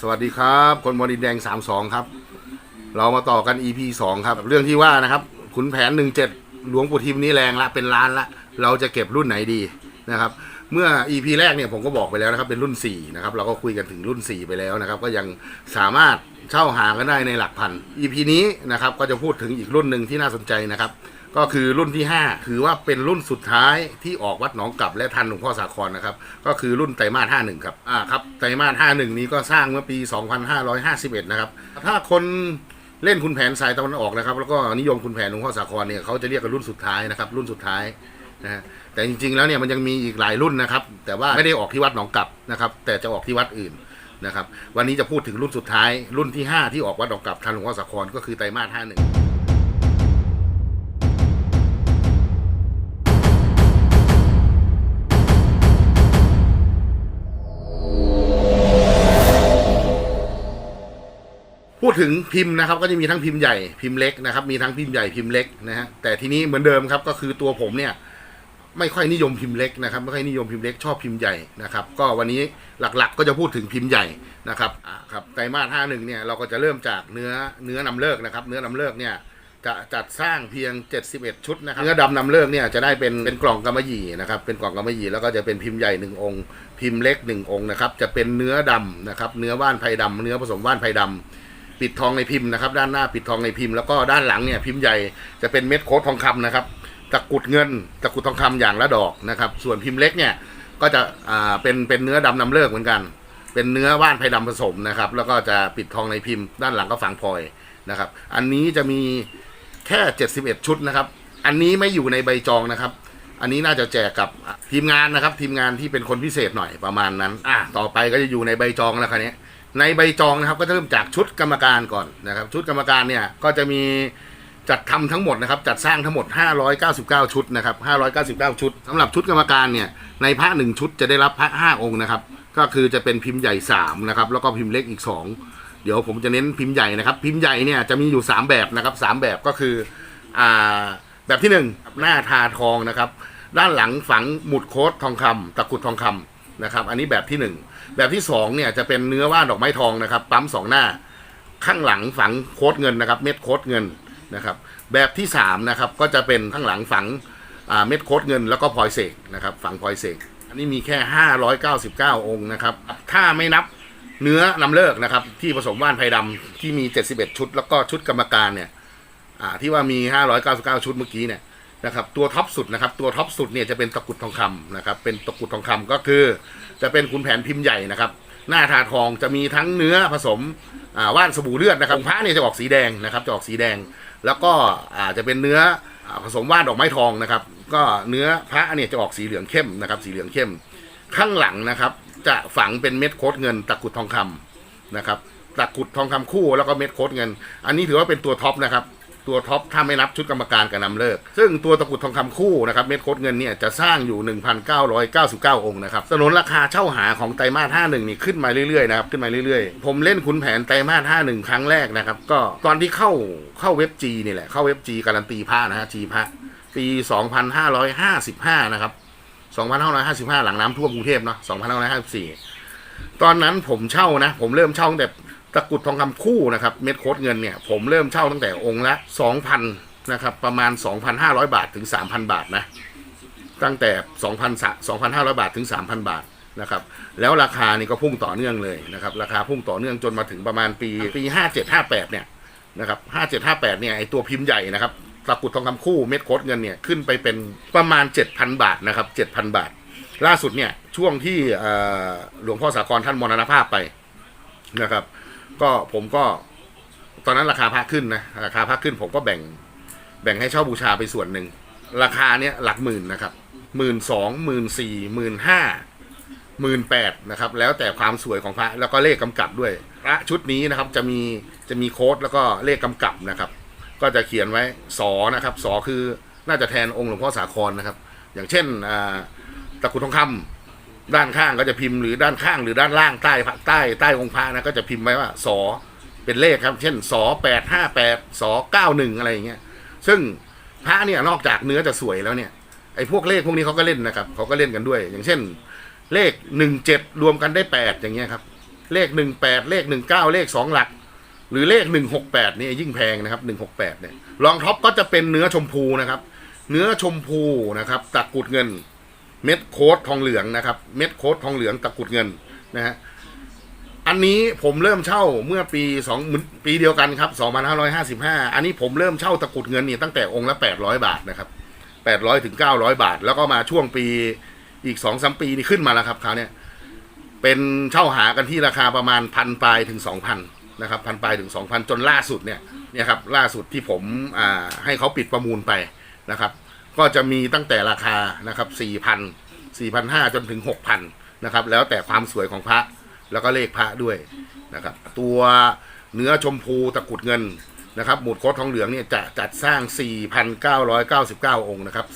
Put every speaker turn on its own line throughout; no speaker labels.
สวัสดีครับ คนบอดินแดง 32 ครับ เรามาต่อกัน EP 2 ครับ เรื่องที่ว่านะครับ ขุนแผน 17 หลวงปู่ทิมนี่แรงละ เป็นล้านละ เราจะเก็บรุ่นไหนดีนะครับ เมื่อ EP แรกเนี่ยผมก็บอกไปแล้วนะครับ เป็นรุ่น 4 นะครับ เราก็คุยกันถึงรุ่น 4 ไปแล้วนะครับ ก็ยังสามารถเช่าหากันได้ในหลักพัน EP นี้นะครับ ก็จะพูดถึงอีกรุ่นหนึ่งที่น่าสนใจนะครับ ก็คือรุ่นที่ 5 ถือว่าเป็นรุ่นสุดท้ายที่ออกวัดหนองกลับและทันหลวงพ่อสาครนะครับ ก็คือรุ่นไตรมาส51 ครับอ่าครับไตรมาส51 นี้ก็สร้างเมื่อปี 2551 นะครับ ถ้าคนเล่นคุณแผนสายตะวันออกนะครับ แล้วก็นิยมคุณแผนหลวงพ่อสาครเนี่ยเขาจะเรียกกันรุ่นสุดท้ายนะครับ รุ่นสุดท้ายนะฮะแต่จริงๆแล้วเนี่ยมันยังมีอีกหลายรุ่นนะครับ แต่ว่าไม่ได้ออกที่วัดหนองกลับนะครับ แต่จะออกที่วัดอื่นนะครับ วันนี้จะพูดถึงรุ่นสุดท้าย รุ่นที่ 5 ที่ออกวัดหนองกลับทันหลวงพ่อสาครก็คือไตรมาส51 พูดถึงพิมพ์นะครับ ก็จะมีทั้งพิมพ์ใหญ่พิมพ์เล็กนะครับ มีทั้งพิมพ์ใหญ่พิมพ์เล็กนะฮะแต่ทีนี้เหมือนเดิมครับก็คือตัวผมเนี่ยไม่ค่อยนิยมพิมพ์เล็กนะครับไม่ค่อยนิยมพิมพ์เล็กชอบพิมพ์ใหญ่นะครับก็วันนี้หลักๆ ก็จะพูดถึงพิมพ์ใหญ่นะครับอ่าครับไตรมาสห้าหนึ่งเนี่ยเราก็จะเริ่มจากเนื้อเนื้อนำเลิกนะครับ เนื้อนำเลิกเนี่ยจะจัดสร้างเพียง 71 ชุดนะครับเนื้อดำนำเลิกเนี่ยจะได้เป็นเป็นกล่องกำมะหยี่นะครับเป็นกล่องกำมะหยี่แล้วก็จะเป็นพิมพ์ใหญ่หนึ่งองค์ พิมพ์เล็กหนึ่งองค์นะครับจะเป็นเนื้อดำนะครับเนื้อว่านไผ่ดำเนื้อผสมว่านไผ่ดำ ปิดทองในพิมพ์นะครับ ด้านหน้าปิดทองในพิมพ์ แล้วก็ด้านหลังเนี่ยพิมพ์ใหญ่จะเป็นเม็ดโค้ดทองคำนะครับตะกุดเงินตะกุดทองคำอย่างละดอกนะครับ ส่วนพิมพ์เล็กเนี่ยก็จะอ่าเป็นเป็นเนื้อดำนำเลิกเหมือนกัน เป็นเนื้อว่านไผ่ดำผสมนะครับ แล้วก็จะปิดทองในพิมพ์ ด้านหลังก็ฝังพลอยนะครับ อันนี้จะมีแค่ 71 ชุดนะครับ อันนี้ไม่อยู่ในใบจองนะครับ อันนี้น่าจะแจกกับทีมงานนะครับ ทีมงานที่เป็นคนพิเศษหน่อยประมาณนั้น อะต่อไปก็จะอยู่ในใบจองแล้วคันนี้ ในใบจองนะครับก็จะเริ่มจากชุดกรรมการก่อนนะครับ ชุดกรรมการเนี่ยก็จะมีจัดทำทั้งหมดนะครับ จัดสร้างทั้งหมด 599 ชุดนะครับ599 ชุดสำหรับชุดกรรมการเนี่ยในพระหนึ่งชุดจะได้รับพระ5องค์นะครับ ก็คือจะเป็นพิมพ์ใหญ่3นะครับแล้วก็พิมพ์เล็กอีก 2 เดี๋ยวผมจะเน้นพิมพ์ใหญ่นะครับ พิมพ์ใหญ่เนี่ยจะมีอยู่ 3 แบบนะครับสามแบบก็คืออ่าแบบที่ 1 หน้าทาทองนะครับ ด้านหลังฝังหมุดโค้ดทองคำตะกุดทองคำนะครับ อันนี้แบบที่ 1 แบบที่2เนี่ยจะเป็นเนื้อว่านดอกไม้ทองนะครับ ปั๊มสองหน้า ข้างหลังฝังโคดเงินนะครับ เม็ดโคดเงินนะครับ แบบที่3นะครับก็จะเป็นข้างหลังฝังเม็ดโคดเงิน แล้วก็พลอยเสกนะครับฝังพลอยเสกอันนี้มีแค่ 599 องค์นะครับ ถ้าไม่นับเนื้อนำเลิกนะครับ ที่ผสมว่านไผ่ดำที่มี 71 ชุด แล้วก็ชุดกรรมการเนี่ยที่ว่ามี 599 ชุดเมื่อกี้เนี่ย นะครับตัวท็อปสุดนะครับตัวท็อปสุดเนี่ยจะเป็นตะกุดทองคำนะครับเป็นตะกุดทองคำก็คือ จะเป็นขุนแผนพิมพ์ใหญ่นะครับ หน้าทาทองจะมีทั้งเนื้อผสมว่านสบู่เลือดนะครับพระเนี่ยจะออกสีแดงนะครับจะออกสีแดง แล้วก็อาจะเป็นเนื้อผสมว่านดอกไม้ทองนะครับ ก็เนื้อพระเนี่ยจะออกสีเหลืองเข้มนะครับ สีเหลืองเข้ม ข้างหลังนะครับ จะฝังเป็นเม็ดโคดเงินตะกุดทองคำนะครับตะกุดทองคำคู่แล้วก็เม็ดโคดเงิน อันนี้ถือว่าเป็นตัวท็อปนะครับ ตัวท็อปถ้าไม่นับชุดกรรมการกับนำเลิก ซึ่งตัวตะกุดทองคำคู่นะครับเม็ดโคดเงินเนี่ยจะสร้างอยู่ 1,999 องค์นะครับสนนราคาเช่าหาของไตรมาส51 นี่ขึ้นมาเรื่อยๆนะครับขึ้นมาเรื่อยๆ ผมเล่นขุนแผนไตรมาส51 ครั้งแรกนะครับก็ตอนที่เข้าเข้าเว็บจีนี่แหละเข้าเว็บจีการันตีผ้านะฮะจีผ้าปี 2555 นะครับ 2555 หลังน้ำท่วมกรุงเทพเนาะ2554 ตอนนั้นผมเช่านะ ผมเริ่มเช่าตั้งแต่ ตะกรุดทองคำคู่นะครับเม็ดโคดเงินเนี่ยผมเริ่มเช่าตั้งแต่องค์ละ2,000นะครับประมาณ 2,500 บาทถึง 3,000 บาทนะตั้งแต่ 2,000 2,500 บาทถึง 3,000 บาทนะครับแล้วราคานี่ก็พุ่งต่อเนื่องเลยนะครับราคาพุ่งต่อเนื่องจนมาถึงประมาณปีปี 57 58 เนี่ยนะครับ57 58 เนี่ยไอตัวพิมพ์ใหญ่นะครับตะกรุดทองคำคู่เม็ดโคดเงินเนี่ยขึ้นไปเป็นประมาณ 7,000 บาทนะครับ7,000 บาท ล่าสุดเนี่ยช่วงที่หลวงพ่อสากรท่านมรณภาพไปนะครับ ก็ผมก็ ตอนนั้นราคาพระขึ้นนะราคาพระขึ้นผมก็แบ่ง แบ่งให้เช่าบูชาไปส่วนหนึ่ง ราคาเนี้ยหลักหมื่นนะครับหมื่นสองหมื่นสี่หมื่นห้าหมื่นแปดนะครับ แล้วแต่ความสวยของพระแล้วก็เลขกำกับด้วยพระชุดนี้นะครับจะมีจะมีโค้ดแล้วก็เลขกำกับนะครับ ก็จะเขียนไว้สอนะครับสอคือน่าจะแทนองค์หลวงพ่อสาครนะครับ อย่างเช่นอ่าตะกุดทองคำ ด้านข้างก็จะพิมพ์หรือด้านข้างหรือด้านล่างใต้พระใต้ใต้องค์พระนะก็จะพิมพ์ไว้ว่าสอเป็นเลขครับ เช่นสอแปดห้าแปดสอเก้าหนึ่งอะไรอย่างเงี้ยซึ่งพระเนี่ยนอกจากเนื้อจะสวยแล้วเนี่ยไอ้พวกเลขพวกนี้เขาก็เล่นนะครับเขาก็เล่นกันด้วย อย่างเช่น เลขหนึ่งเจ็ดรวมกันได้แปดอย่างเงี้ยครับ เลขหนึ่งแปดเลขหนึ่งเก้าเลขสองหลัก หรือเลขหนึ่งหกแปดนี่ยิ่งแพงนะครับหนึ่งหกแปดเนี่ยรองท็อปก็จะเป็นเนื้อชมพูนะครับ เนื้อชมพูนะครับตะกรุดเงิน เม็ดโค้ดทองเหลืองนะครับ เม็ดโค้ดทองเหลืองตะกุดเงินนะฮะอันนี้ผมเริ่มเช่าเมื่อปีสองปีเดียวกันครับ2555อันนี้ผมเริ่มเช่าตะกุดเงินนี่ตั้งแต่องค์ละ800บาทนะครับ800ถึง900บาท แล้วก็มาช่วงปีอีกสองสามปีนี่ขึ้นมาแล้วครับคราวเนี้ยเป็นเช่าหากันที่ราคาประมาณพันปลายถึง2,000นนะครับพันปลายถึง2,000จนล่าสุดเนี่ยเนี่ยครับล่าสุดที่ผมอ่าให้เขาปิดประมูลไปนะครับ ก็จะมีตั้งแต่ราคานะครับ4,000 4,500จนถึง6,000นะครับ แล้วแต่ความสวยของพระแล้วก็เลขพระด้วยนะครับ ตัวเนื้อชมพูตะกุดเงินนะครับหมุดโคดทองเหลืองเนี่ยจะจัดสร้าง 4,999 องค์นะครับ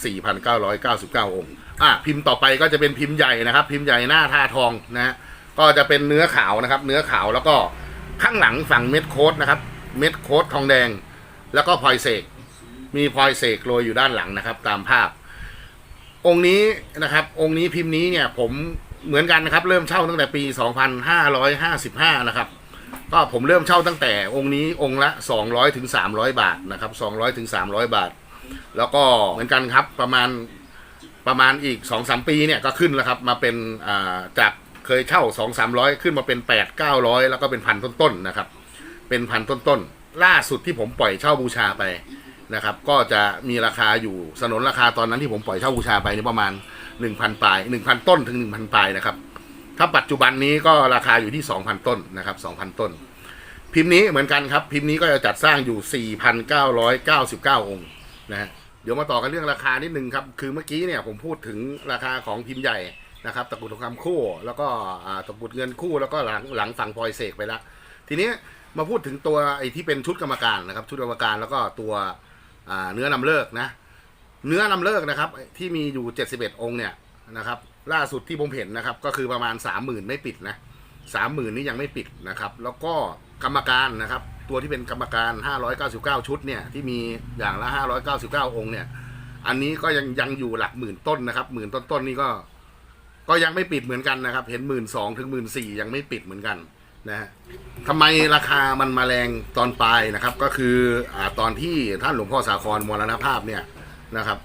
4,999 องค์ อะพิมพ์ต่อไปก็จะเป็นพิมพ์ใหญ่นะครับ พิมพ์ใหญ่หน้าท่าทองนะฮะก็จะเป็นเนื้อขาวนะครับ เนื้อขาวแล้วก็ข้างหลังฝั่งเม็ดโค้ดนะครับ เม็ดโค้ดทองแดง แล้วก็พลอยเสก มีพลอยเสกโรยอยู่ด้านหลังนะครับ ตามภาพ องค์นี้นะครับ องค์นี้พิมพ์นี้เนี่ย ผมเหมือนกันนะครับ เริ่มเช่าตั้งแต่ปี 2555 นะครับ ก็ผมเริ่มเช่าตั้งแต่องค์นี้องค์ละ 200ถึง300 บาทนะครับ200ถึง300 บาท แล้วก็เหมือนกันครับประมาณประมาณอีก 2-3 ปีเนี่ยก็ขึ้นแล้วครับ มาเป็นจากเคยเช่า 2-300 ขึ้นมาเป็น 8-900 แล้วก็เป็นพันต้นๆนะครับ เป็นพันต้นๆล่าสุดที่ผมปล่อยเช่าบูชาไป นะครับ ก็จะมีราคาอยู่สนนราคาตอนนั้นที่ผมปล่อยเช่าบูชาไปนี่ประมาณ 1,000ปลาย1,000 ต้นถึง 1,000ปลายนะครับ ถ้าปัจจุบันนี้ก็ราคาอยู่ที่ 2,000 ต้นนะครับ 2,000 ต้น พิมพ์นี้เหมือนกันครับ พิมพ์นี้ก็จะจัดสร้างอยู่ 4,999 องค์นะฮะเดี๋ยวมาต่อกันเรื่องราคานิดนึงครับ คือเมื่อกี้เนี่ยผมพูดถึงราคาของพิมพ์ใหญ่นะครับ ตะกรุดทองคำคู่ แล้วก็ตะกรุดเงินคู่ แล้วก็หลังหลังฝั่งพลอยเสกไปแล้วทีนี้มาพูดถึงตัวไอ้ที่เป็นชุดกรรมการนะครับ ชุดกรรมการแล้วก็ตัว เนื้อนำเลิกนะ เนื้อนำเลิกนะครับ ที่มีอยู่ 71 องค์เนี่ยนะครับ ล่าสุดที่ผมเห็นนะครับ ก็คือประมาณ 30,000 ไม่ปิดนะ30,000นี่ยังไม่ปิดนะครับ แล้วก็กรรมการนะครับ ตัวที่เป็นกรรมการ 599 ชุดเนี่ยที่มีอย่างละ 599 องค์เนี่ย อันนี้ก็ยังยังอยู่หลักหมื่นต้นนะครับหมื่นต้นต้นนี่ก็ ก็ยังไม่ปิดเหมือนกันนะครับ เห็นหมื่นสองถึงหมื่นสี่ยังไม่ปิดเหมือนกัน นะฮะทำไมราคามันมาแรงตอนปลายนะครับ ก็คืออ่าตอนที่ท่านหลวงพ่อสาครมรณภาพเนี่ยนะครับ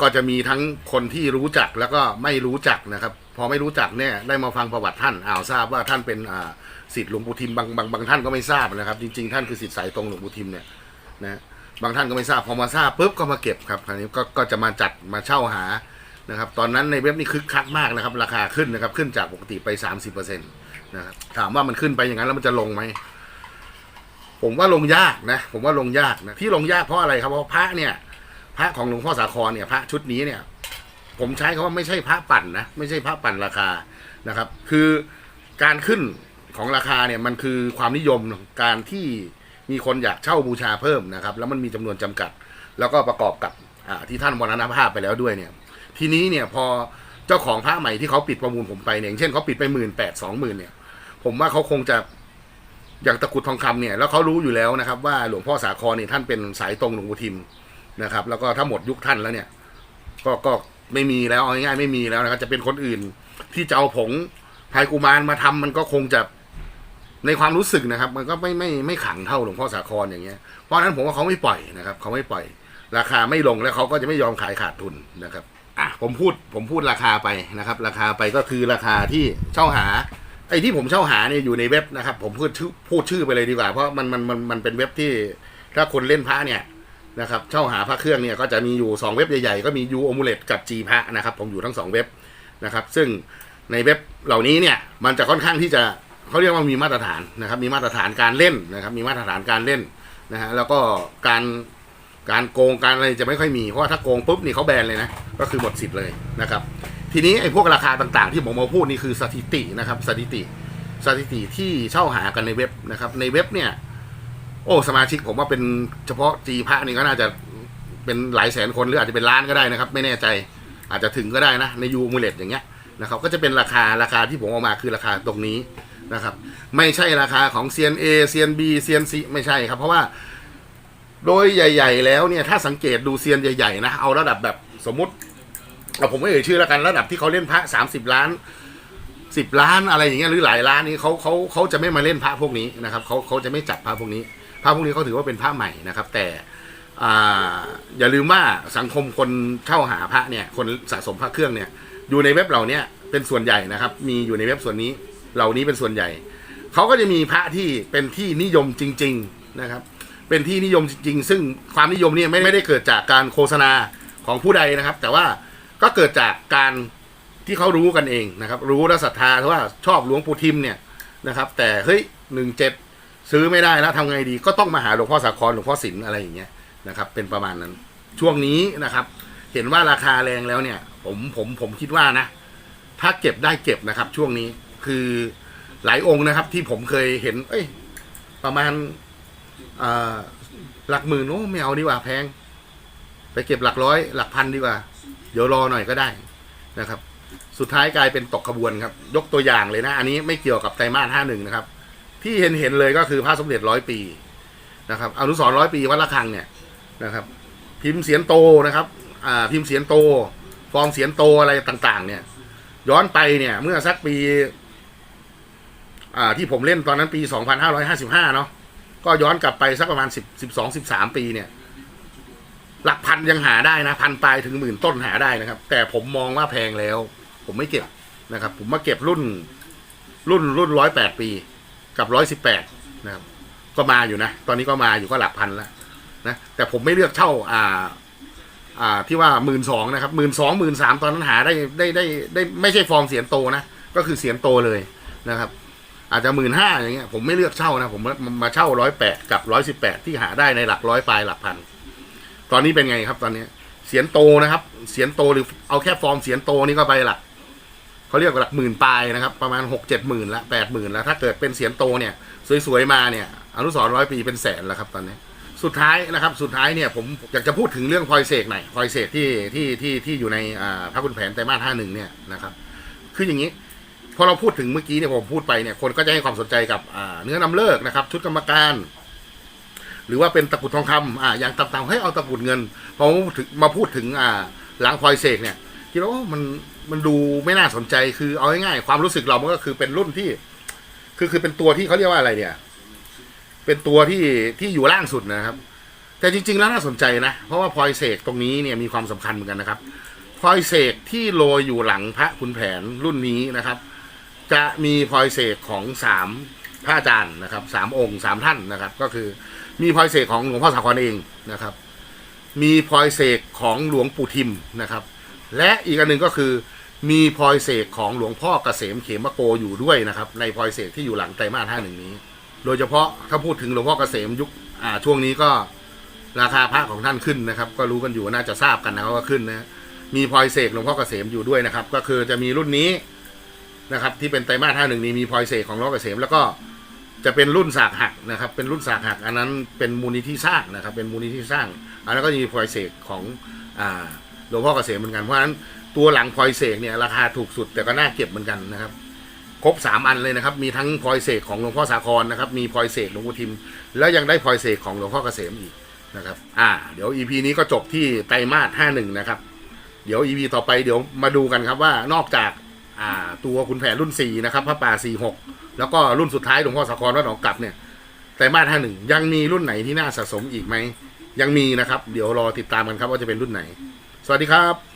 ก็จะมีทั้งคนที่รู้จักแล้วก็ไม่รู้จักนะครับ พอไม่รู้จักเนี่ยได้มาฟังประวัติท่านอ้าวทราบว่าท่านเป็นอ่าสิทธิ์หลวงปู่ทิมบางบางบางท่านก็ไม่ทราบนะครับ จริงๆท่านคือสิทธิ์สายตรงหลวงปู่ทิมเนี่ยนะบางท่านก็ไม่ทราบพอมาทราบปุ๊บก็มาเก็บครับคราวนี้ก็ก็จะมาจัดมาเช่าหา นะครับตอนนั้นในเว็บนี่คึกคักมากนะครับ ราคาขึ้นนะครับ ขึ้นจากปกติไป 30%นะครับถามว่ามันขึ้นไปอย่างนั้นแล้วมันจะลงไหมผมว่าลงยากนะ ผมว่าลงยากนะที่ลงยากเพราะอะไรครับเพราะพระเนี่ย พระของหลวงพ่อสาครเนี่ย พระชุดนี้เนี่ย ผมใช้คาว่าไม่ใช่พระปั่นนะไม่ใช่พระปั่นราคานะครับ คือการขึ้นของราคาเนี่ยมันคือความนิยมการที่มีคนอยากเช่าบูชาเพิ่มนะครับ แล้วมันมีจำนวนจำกัด แล้วก็ประกอบกับที่ท่านมรณภาพไปแล้วด้วยเนี่ย ทีนี้เนี่ยพอเจ้าของพระใหม่ที่เขาปิดประมูลผมไปเนี่ยอย่างเช่นเขาปิดไปหมื่นแปดสองหมื่นเนี่ย ผมว่าเขาคงจะอย่างตะกุดทองคำเนี่ยแล้วเขารู้อยู่แล้วนะครับ ว่าหลวงพ่อสาครเนี่ยท่านเป็นสายตรงหลวงปู่ทิมนะครับ แล้วก็ถ้าหมดยุคท่านแล้วเนี่ย ก็ก็ไม่มีแล้วเอาง่ายๆไม่มีแล้วนะครับ จะเป็นคนอื่นที่จะเอาผงพายกุมารมาทำมันก็คงจะในความรู้สึกนะครับ มันก็ไม่ไม่ไม่ขังเท่าหลวงพ่อสาครอย่างเงี้ยเพราะนั้นผมว่าเขาไม่ปล่อยนะครับเขาไม่ปล่อย ราคาไม่ลงแล้วเขาก็จะไม่ยอมขายขาดทุนนะครับ อะผมพูดผมพูดราคาไปนะครับ ราคาไปก็คือราคาที่เช่าหาไอ้ที่ผมเช่าหาเนี่ยอยู่ในเว็บนะครับ ผมพูดชื่อพูดชื่อไปเลยดีกว่าเพราะมันมันมันมันเป็นเว็บที่ถ้าคนเล่นพระเนี่ยนะครับเช่าหาพระเครื่องเนี่ยก็จะมีอยู่สองเว็บใหญ่ๆ ก็มียูโอมูเลตกับจีพระนะครับผมอยู่ทั้งสองเว็บนะครับ ซึ่งในเว็บเหล่านี้เนี่ยมันจะค่อนข้างที่จะเขาเรียกว่ามีมาตรฐานนะครับ มีมาตรฐานการเล่นนะครับ มีมาตรฐานการเล่นนะฮะแล้วก็การ การโกงการอะไรจะไม่ค่อยมีเพราะว่าถ้าโกงปุ๊บนี่เขาแบนเลยนะ ก็คือหมดสิทธิ์เลยนะครับ ทีนี้ไอ้พวกราคาต่างๆ ที่ผมมาพูดนี่คือสถิตินะครับ สถิติ สถิติที่เช่าหากันในเว็บนะครับ ในเว็บเนี่ย โอ้สมาชิกผมว่าเป็นเฉพาะจีพระนี่ก็น่าจะเป็นหลายแสนคนหรืออาจจะเป็นล้านก็ได้นะครับ ไม่แน่ใจอาจจะถึงก็ได้นะในยูมูเลตอย่างเงี้ยนะครับ ก็จะเป็นราคาราคาที่ผมเอามาคือราคาตรงนี้นะครับ ไม่ใช่ราคาของ CNA CNB CNC ไม่ใช่ครับ เพราะว่า โดยใหญ่ ๆ แล้วเนี่ยถ้าสังเกตดูเซียนใหญ่ๆนะเอาระดับแบบสมมติเอาผมไม่เอ่ยชื่อแล้วกันระดับที่เขาเล่นพระสามสิบล้านสิบล้านอะไรอย่างเงี้ยหรือหลายล้านนี้เขาเขาเขาจะไม่มาเล่นพระพวกนี้นะครับเขาเขาจะไม่จัดพระพวกนี้พระพวกนี้เขาถือว่าเป็นพระใหม่นะครับ แต่อ่าอย่าลืมว่าสังคมคนเช่าหาพระเนี่ยคนสะสมพระเครื่องเนี่ยอยู่ในเว็บเหล่าเนี้ยเป็นส่วนใหญ่นะครับ มีอยู่ในเว็บส่วนนี้เหล่านี้เป็นส่วนใหญ่เขาก็จะมีพระที่เป็นที่นิยมจริง ๆนะครับ เป็นที่นิยมจริงๆซึ่งความนิยมเนี่ยไม่ไม่ได้เกิดจากการโฆษณาของผู้ใดนะครับ แต่ว่าก็เกิดจากการที่เขารู้กันเองนะครับ รู้และศรัทธาว่าชอบหลวงปู่ทิมเนี่ยนะครับ แต่เฮ้ยหนึ่งเจ็ดซื้อไม่ได้แล้วทำไงดี ก็ต้องมาหาหลวงพ่อสาครหลวงพ่อศิลป์อะไรอย่างเงี้ยนะครับ เป็นประมาณนั้น ช่วงนี้นะครับ เห็นว่าราคาแรงแล้วเนี่ย ผมผมผมคิดว่านะ ถ้าเก็บได้เก็บนะครับ ช่วงนี้คือหลายองค์นะครับ ที่ผมเคยเห็น เอ้ย ประมาณ หลักหมื่นโอ้ไม่เอาดีกว่าแพง ไปเก็บหลักร้อย หลักพันดีกว่า เดี๋ยวรอหน่อยก็ได้นะครับ สุดท้ายกลายเป็นตกขบวนครับ ยกตัวอย่างเลยนะ อันนี้ไม่เกี่ยวกับไตรมาสห้าหนึ่งนะครับ ที่เห็นเห็นเลยก็คือพระสมเด็จร้อยปีนะครับอนุสรร้อยปีวัดระฆังเนี่ยนะครับ พิมพ์เสียนโตนะครับอ่าพิมพ์เสียนโต ฟอร์มเสียนโตอะไรต่าง ๆ เนี่ย ย้อนไปเนี่ยเมื่อสักปีอ่าที่ผมเล่นตอนนั้นปีสองพันห้าร้อยห้าสิบห้าเนาะ ก็ย้อนกลับไปสักประมาณสิบสิบสองสิบสามปีเนี่ย หลักพันยังหาได้นะพันปลายถึงหมื่นต้นหาได้นะครับ แต่ผมมองว่าแพงแล้ว ผมไม่เก็บนะครับ ผมมาเก็บรุ่น รุ่นรุ่นร้อยแปดปีกับร้อยสิบแปดนะครับ ก็มาอยู่นะ ตอนนี้ก็มาอยู่ก็หลักพันแล้วนะแต่ผมไม่เลือกเช่าอ่าอ่าที่ว่าหมื่นสองนะครับหมื่นสองหมื่นสามตอนนั้นหาได้ได้ได้ได้ไม่ใช่ฟอร์มเสียนโตนะ ก็คือเสียนโตเลยนะครับ อาจจะหมื่นห้าอย่างเงี้ยผมไม่เลือกเช่านะ ผมมามาเช่าร้อยแปดกับร้อยสิบแปดที่หาได้ในหลักร้อยปลายหลักพัน ตอนนี้เป็นไงครับ ตอนนี้เสียนโตนะครับ เสียนโตหรือเอาแค่ฟอร์มเสียนโตนี่ก็ไปหลักเขาเรียกว่าหลักหมื่นปลายนะครับ ประมาณหกเจ็ดหมื่นละแปดหมื่นล้วถ้าเกิดเป็นเสียนโตเนี่ย สวยๆมาเนี่ย อนุสรณ์ร้อยปีเป็นแสนแล้วครับ ตอนนี้ สุดท้ายนะครับ สุดท้ายเนี่ยผมอยากจะพูดถึงเรื่องพลอยเสกหน่อยพลอยเสกที่ที่ที่ที่อยู่ในพระคุณแผนไตรมาสห้าหนึ่งเนี่ยนะครับ คืออย่างนี้ พอเราพูดถึงเมื่อกี้เนี่ยผมพูดไปเนี่ยคนก็จะให้ความสนใจกับเนื้อนำเลิกนะครับ ชุดกรรมการ หรือว่าเป็นตะกุดทองคำอ่าอย่างต่างๆให้เอาตะกุดเงินพอมาถึงมาพูดถึงอ่าหลังพลอยเสกเนี่ยคิดว่ามันมันดูไม่น่าสนใจคือเอาง่ายๆความรู้สึกเรามันก็คือเป็นรุ่นที่ คือคือเป็นตัวที่เขาเรียกว่าอะไรเนี่ย เป็นตัวที่ที่อยู่ล่างสุดนะครับ แต่จริง ๆ แล้วน่าสนใจนะ เพราะว่าพลอยเสกตรงนี้เนี่ยมีความสำคัญเหมือนกันนะครับพลอยเสกที่โรยอยู่หลังพระคุณแผนรุ่นนี้นะครับ จะมีพลอยเสกของสามพระอาจารย์นะครับสามองค์สามท่านนะครับ ก็คือมีพลอยเสกของหลวงพ่อสาครเองนะครับ มีพลอยเสกของหลวงปู่ทิมนะครับ และอีกอันหนึ่งก็คือมีพลอยเสกของหลวงพ่อเกษมเขมโกอยู่ด้วยนะครับ ในพลอยเสกที่อยู่หลังไตรมาสห้าหนึ่งนี้ โดยเฉพาะถ้าพูดถึงหลวงพ่อเกษมยุคอ่าช่วงนี้ก็ราคาพระของท่านขึ้นนะครับ ก็รู้กันอยู่น่าจะทราบกันนะครับว่าขึ้นนะมีพลอยเสกหลวงพ่อเกษมอยู่ด้วยนะครับ ก็คือจะมีรุ่นนี้ นะครับ ที่เป็นไตรมาสห้าหนึ่งนี้มีพลอยเสกของลวงพ่อเกษมแล้วก็จะเป็นรุ่นสากหักนะครับ เป็นรุ่นสากหัก อันนั้นเป็นมูลนิธิสร้างนะครับ เป็นมูลนิธิสร้าง อันนั้นก็จะมีพลอยเสกของหลวงพ่อเกษมเหมือนกันเพราะฉะนั้นตัวหลังพลอยเสกเนี่ยราคาถูกสุดแต่ก็น่าเก็บเหมือนกันนะครับ ครบสามอันเลยนะครับ มีทั้งพลอยเสกของหลวงพ่อสาครนะครับ มีพลอยเสกหลวงปู่ทิม แล้วยังได้พลอยเสกของหลวงพ่อเกษมอีกนะครับ อ่า เดี๋ยว EP นี้ก็จบที่ไตรมาสห้าหนึ่งนะครับ เดี๋ยว EP ต่อไปเดี๋ยวมาดูกันครับว่านอกจาก อ่า ตัวคุณแผนรุ่นสี่นะครับพระป่าสี่หกแล้วก็รุ่นสุดท้ายหลวงพ่อสะครวัดหนองกลับเนี่ยแต่มาท่าหนึ่งยังมีรุ่นไหนที่น่าสะสมอีกไหมยังมีนะครับ เดี๋ยวรอติดตามกันครับว่าจะเป็นรุ่นไหน สวัสดีครับ